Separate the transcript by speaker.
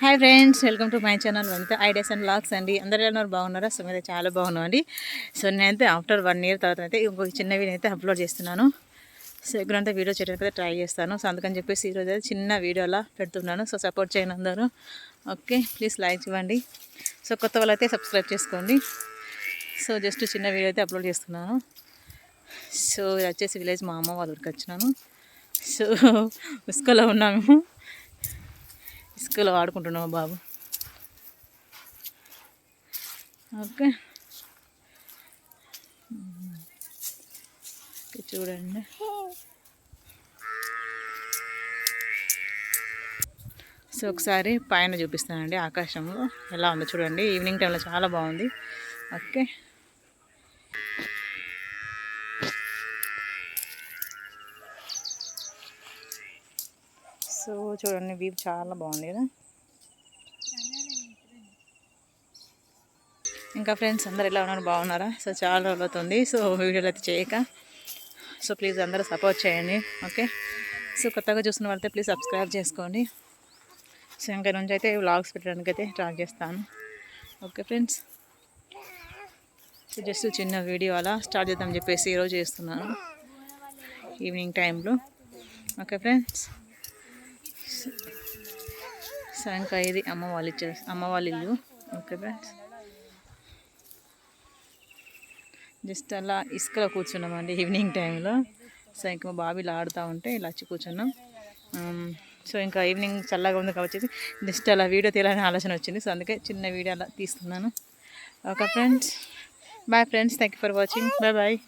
Speaker 1: Hi friends welcome to my channel Vanitha ideas and blogs అండి. అందరూ ఎలా బాగున్నారా? సో మీద చాలా బాగున్నాం అండి. సో నేనైతే ఆఫ్టర్ వన్ ఇయర్ తర్వాత అయితే ఇంకొక చిన్న వీడియో అయితే అప్లోడ్ చేస్తున్నాను. సో ఎక్కడంతా వీడియో చేయడానికి అయితే ట్రై చేస్తాను. సో అందుకని చెప్పేసి ఈరోజు అయితే చిన్న వీడియోలా పెడుతున్నాను. సో సపోర్ట్ చేయను అందరూ. ఓకే ప్లీజ్ లైక్ ఇవ్వండి. సో కొత్త వాళ్ళు అయితే సబ్స్క్రైబ్ చేసుకోండి. సో జస్ట్ చిన్న వీడియో అయితే అప్లోడ్ చేస్తున్నాను. సో ఇది వచ్చేసి విలేజ్ మా అమ్మ వాళ్ళ ఊరికి వచ్చినాను. సో ఉస్కోలో ఉన్నాము. ఇసుకలో వాడుకుంటున్నావు బాబు? ఓకే. ఓకే, చూడండి. సో ఒకసారి పైన చూపిస్తానండి ఆకాశంలో ఎలా ఉందో చూడండి. ఈవినింగ్ టైంలో చాలా బాగుంది. ఓకే. సో చూడండి వ్యూ చాలా బాగుంది కదా. ఇంకా ఫ్రెండ్స్ అందరు ఎలా ఉన్నారు? బాగున్నారా? సో చాలా రోజులు అవుతుంది. సో వీడియోలు అయితే చేయక. సో ప్లీజ్ అందరూ సపోర్ట్ చేయండి. ఓకే సో కొత్తగా చూసిన వాళ్ళైతే ప్లీజ్ సబ్స్క్రైబ్ చేసుకోండి. సో ఇంకా నుంచి అయితే వ్లాగ్స్ పెట్టడానికి అయితే ట్రాక్ చేస్తాను. ఓకే ఫ్రెండ్స్ సో జస్ట్ చిన్న వీడియో అలా స్టార్ట్ చేద్దాం చెప్పేసి ఈరోజు చేస్తున్నాను. ఈవినింగ్ టైంలో ఓకే ఫ్రెండ్స్ సో ఇంకా ఇది అమ్మ వాళ్ళు ఇచ్చే అమ్మ వాళ్ళ ఇల్లు. Okay friends. జస్ట్ అలా ఇసుకలో కూర్చున్నామండి ఈవినింగ్ టైంలో. సో ఇంకా మా బాబీలు ఆడుతూ ఉంటే ఇలా వచ్చి కూర్చున్నాం. సో ఇంకా ఈవినింగ్ చల్లగా ఉంది కాబట్టి జస్ట్ అలా వీడియో తీయాలని ఆలోచన వచ్చింది. సో అందుకే చిన్న వీడియో అలా తీస్తున్నాను. Okay friends. Bye friends thank you for watching bye bye